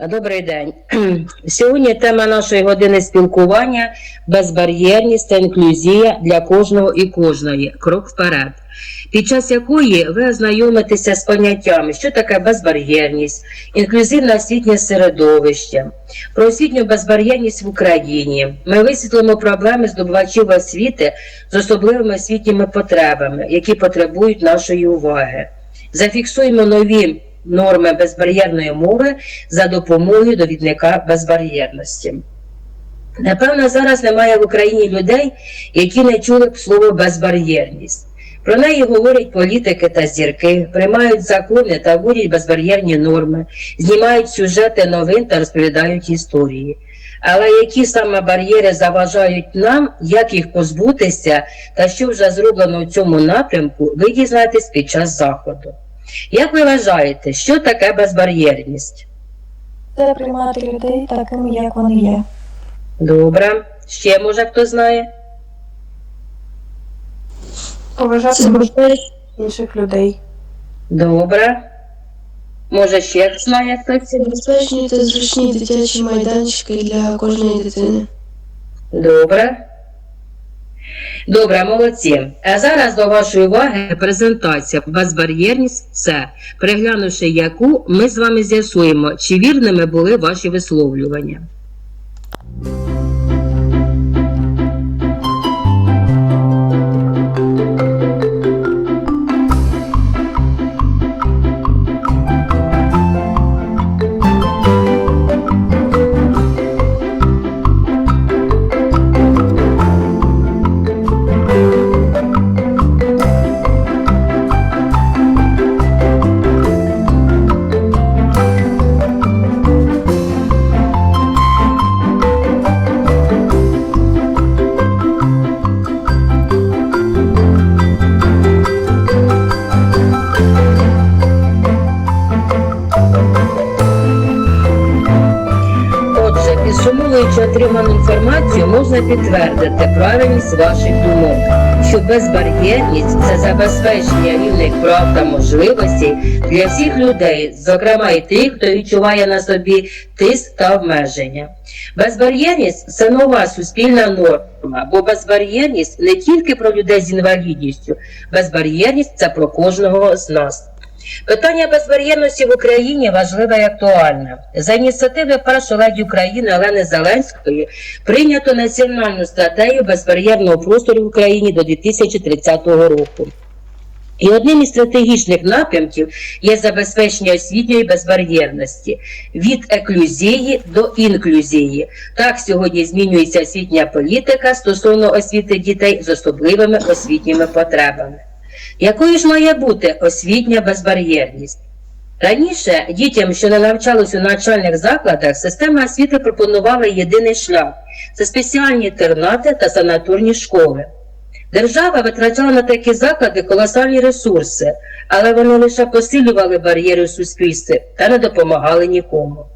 Добрий день. Сьогодні тема нашої години спілкування безбар'єрність та інклюзія для кожного і кожної. Крок вперед. Під час якої ви ознайомитеся з поняттями, що таке безбар'єрність, інклюзивне освітнє середовище, про освітню безбар'єрність в Україні. Ми висвітлимо проблеми здобувачів освіти з особливими освітніми потребами, які потребують нашої уваги. Зафіксуємо нові норми безбар'єрної мови за допомогою довідника безбар'єрності. Напевно, зараз немає в Україні людей, які не чули б слово безбар'єрність. Про неї говорять політики та зірки, приймають закони та вводять безбар'єрні норми, знімають сюжети новин та розповідають історії. Але які саме бар'єри заважають нам, як їх позбутися та що вже зроблено у цьому напрямку, ви дізнаєтесь під час заходу. Як ви вважаєте, що таке безбар'єрність? Це приймати людей такими, як вони є. Добре. Ще може хто знає? Поважати можливість інших людей. Добре. Може ще хто знає хтось? Безпечні та зручні дитячі майданчики для кожної дитини. Добре. Добре, молодці. А зараз до вашої уваги презентація безбар'єрність це, переглянувши яку, ми з вами з'ясуємо, чи вірними були ваші висловлювання. Підсумовуючи інформацію, можна підтвердити правильність ваших думок, що безбар'єрність це забезпечення рівних прав та можливостей для всіх людей, зокрема і тих, хто відчуває на собі тиск та обмеження. Безбар'єрність це нова суспільна норма, бо безбар'єрність не тільки про людей з інвалідністю, безбар'єрність це про кожного з нас. Питання безбар'єрності в Україні важливе і актуальне. За ініціативи першої леді України Олени Зеленської прийнято національну стратегію безбар'єрного простору в Україні до 2030 року. І одним із стратегічних напрямків є забезпечення освітньої безбар'єрності від еклюзії до інклюзії. Так сьогодні змінюється освітня політика стосовно освіти дітей з особливими освітніми потребами. Якою ж має бути освітня безбар'єрність? Раніше дітям, що не навчались у навчальних закладах, система освіти пропонувала єдиний шлях це спеціальні інтернати та санаторні школи. Держава витрачала на такі заклади колосальні ресурси, але вони лише посилювали бар'єри у суспільстві та не допомагали нікому.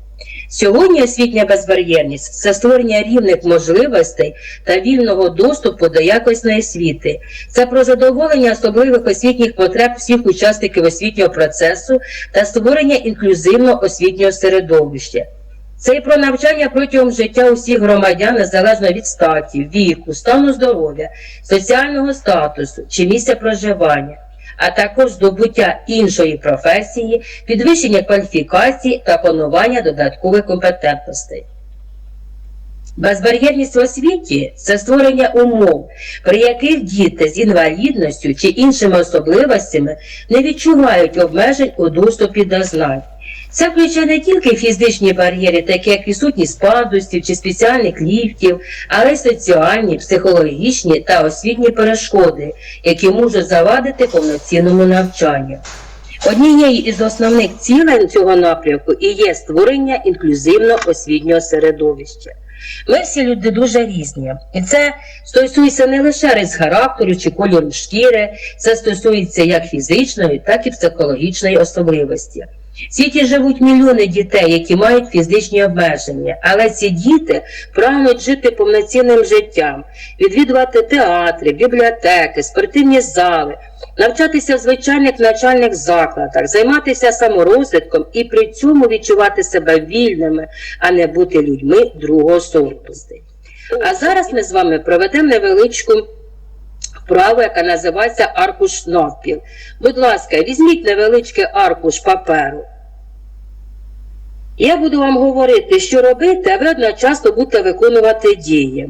Сьогодні освітня безбар'єрність це створення рівних можливостей та вільного доступу до якісної освіти. Це про задоволення особливих освітніх потреб всіх учасників освітнього процесу та створення інклюзивного освітнього середовища. Це і про навчання протягом життя усіх громадян незалежно від статі, віку, стану здоров'я, соціального статусу чи місця проживання, а також здобуття іншої професії, підвищення кваліфікації та панування додаткових компетентностей. Безбар'єрність в освіті це створення умов, при яких діти з інвалідністю чи іншими особливостями не відчувають обмежень у доступі до знань. Це включає не тільки фізичні бар'єри, такі як відсутність пандусів чи спеціальних ліфтів, але й соціальні, психологічні та освітні перешкоди, які можуть завадити повноцінному навчанню. Однією із основних цілей цього напрямку і є створення інклюзивного освітнього середовища. Ми всі люди дуже різні, і це стосується не лише рис характеру чи кольору шкіри, це стосується як фізичної, так і психологічної особливості. В світі живуть мільйони дітей, які мають фізичні обмеження, але ці діти прагнуть жити повноцінним життям, відвідувати театри, бібліотеки, спортивні зали, навчатися в звичайних навчальних закладах, займатися саморозвитком і при цьому відчувати себе вільними, а не бути людьми другого сорту. А зараз ми з вами проведемо невеличку вправу, яка називається аркуш навпіл. Будь ласка, візьміть невеличкий аркуш паперу. Я буду вам говорити, що робити, а ви одночасно будете виконувати дії.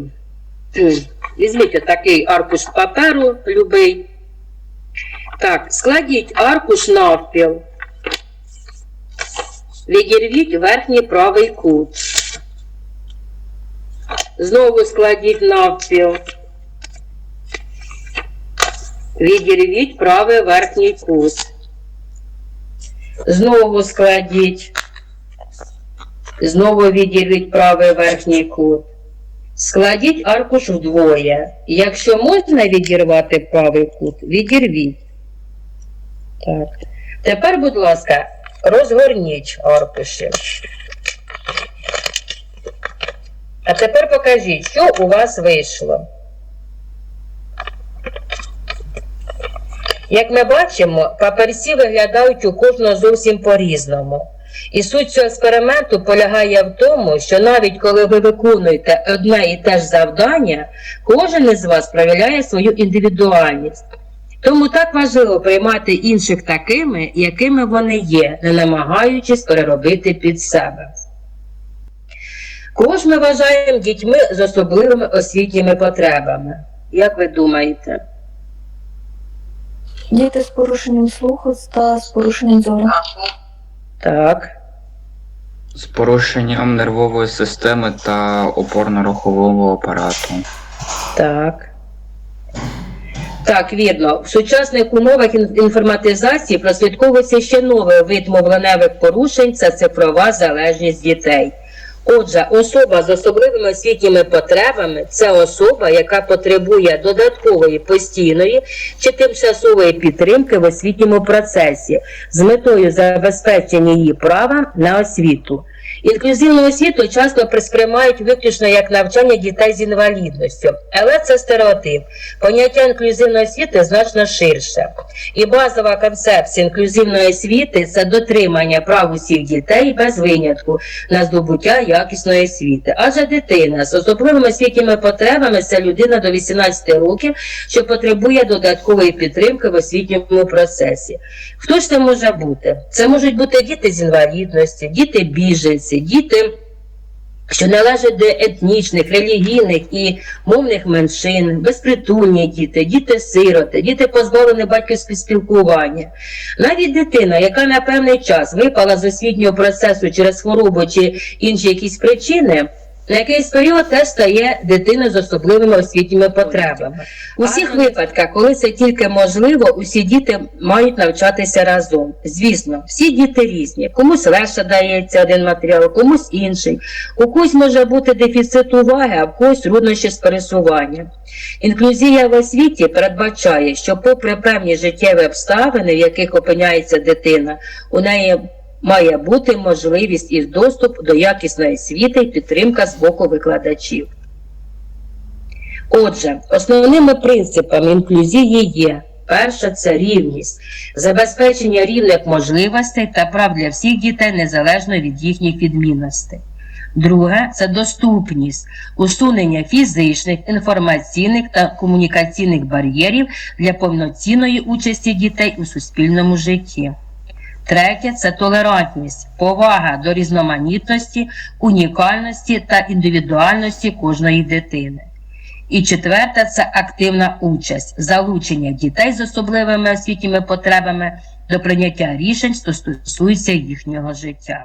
Візьміть такий аркуш паперу, любий. Так, складіть аркуш навпіл. Відірвіть верхній правий кут. Знову складіть навпіл. Відірвіть правий верхній кут. Знову складіть. Знову відірвіть правий верхній кут. Складіть аркуш вдвоє. Якщо можна відірвати правий кут, відірвіть. Так. Тепер, будь ласка, розгорніть аркуші. А тепер покажіть, що у вас вийшло. Як ми бачимо, папірці виглядають у кожного зовсім по-різному. І суть цього експерименту полягає в тому, що навіть коли ви виконуєте одне і те ж завдання, кожен із вас проявляє свою індивідуальність. Тому так важливо приймати інших такими, якими вони є, не намагаючись переробити під себе. Кож ми вважаємо дітьми з особливими освітніми потребами. Як ви думаєте? Діти з порушенням слуху та з порушенням зору. Так. з порушенням нервової системи та опорно-рухового апарату. Так. Так, вірно. В сучасних умовах інформатизації прослідковується ще новий вид мовленевих порушень це цифрова залежність дітей. Отже, особа з особливими освітніми потребами це особа, яка потребує додаткової постійної чи тимчасової підтримки в освітньому процесі з метою забезпечення її права на освіту. Інклюзивну освіту часто присприймають виключно як навчання дітей з інвалідністю, але це стереотип. Поняття інклюзивної освіти значно ширше. І базова концепція інклюзивної освіти це дотримання прав усіх дітей без винятку на здобуття якісної освіти. Адже дитина з особливими освітніми потребами це людина до 18 років, що потребує додаткової підтримки в освітньому процесі. Хто ж це може бути? Це можуть бути діти з інвалідності, діти біженці, діти. Що належать до етнічних, релігійних і мовних меншин, безпритульні діти, діти-сироти, діти позбавлені батьківського спілкування. Навіть дитина, яка на певний час випала з освітнього процесу через хворобу чи інші якісь причини, на якийсь період теж стає дитиною з особливими освітніми потребами. У всіх випадках, коли це тільки можливо, усі діти мають навчатися разом. Звісно, всі діти різні. Комусь легше дається один матеріал, комусь інший. У когось може бути дефіцит уваги, а в когось труднощі з пересуванням. Інклюзія в освіті передбачає, що, попри певні життєві обставини, в яких опиняється дитина, у неї має бути можливість і доступ до якісної освіти і підтримка з боку викладачів. Отже, основними принципами інклюзії є перше це рівність, забезпечення рівних можливостей та прав для всіх дітей незалежно від їхніх відмінностей. Друге це доступність, усунення фізичних, інформаційних та комунікаційних бар'єрів для повноцінної участі дітей у суспільному житті. Третє це толерантність, повага до різноманітності, унікальності та індивідуальності кожної дитини. І четверте це активна участь, залучення дітей з особливими освітніми потребами до прийняття рішень, що стосується їхнього життя.